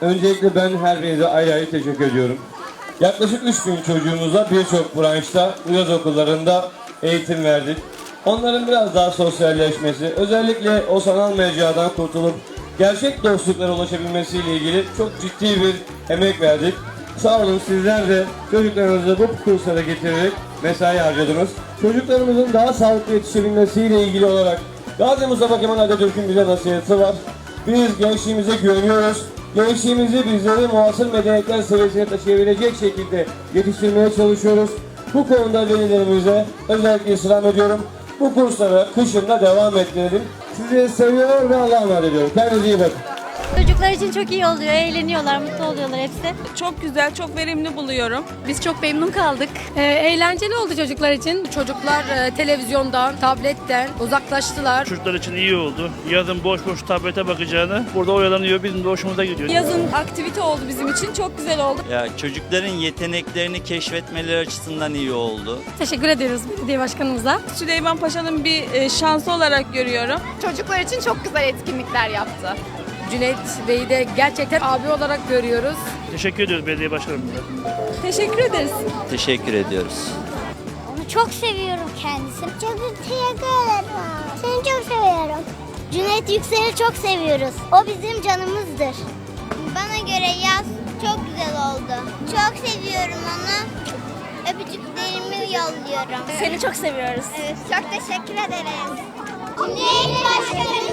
Öncelikle ben her birinize ayrı ayrı teşekkür ediyorum. Yaklaşık 3000 çocuğumuza birçok branşta, yaz okullarında eğitim verdik. Onların biraz daha sosyalleşmesi, özellikle o sanal mecradan kurtulup gerçek dostluklara ulaşabilmesiyle ilgili çok ciddi bir emek verdik. Sağ olun sizler de çocuklarınızı bu kurslara getirerek mesai harcadınız. Çocuklarımızın daha sağlıklı yetişebilmesiyle ilgili olarak Gazi Mustafa Kemal Atatürk'ün bize nasihati var. Biz gençliğimize güveniyoruz. Gençliğimizi bizleri muasır medeniyetler seviyesine taşıyabilecek şekilde yetiştirmeye çalışıyoruz. Bu konuda velilerimize özellikle istirham ediyorum. Bu kurslara kışında devam ettirelim. Sizi seviyor ve Allah'a emanet ediyorum. Kendinize iyi bakın. Çocuklar için çok iyi oluyor, eğleniyorlar, mutlu oluyorlar hepsi. Çok güzel, çok verimli buluyorum. Biz çok memnun kaldık. Ee, eğlenceli oldu çocuklar için. Çocuklar e, televizyondan, tabletten uzaklaştılar. Çocuklar için iyi oldu. Yazın boş boş tablete bakacağını burada oyalanıyor. Bizim de hoşumuza gidiyor. Yazın aktivite oldu bizim için. Çok güzel oldu. Ya çocukların yeteneklerini keşfetmeleri açısından iyi oldu. Teşekkür ediyoruz belediye başkanımıza. Süleyman Paşa'nın bir e, şansı olarak görüyorum. Çocuklar için çok güzel etkinlikler yaptı. Cüneyt Bey'i de gerçekten abi olarak görüyoruz. Teşekkür ediyoruz belediye başkanımıza. Teşekkür ederiz. Teşekkür ediyoruz. Onu çok seviyorum kendisini. Çok teşekkür ederim. Seni çok seviyorum. Cüneyt Yüksel'i çok seviyoruz. O bizim canımızdır. Bana göre yaz çok güzel oldu. Çok seviyorum onu. Öpücüklerimi yolluyorum. Seni çok seviyoruz. Evet, çok teşekkür ederiz. Cüneyt Başkanımıza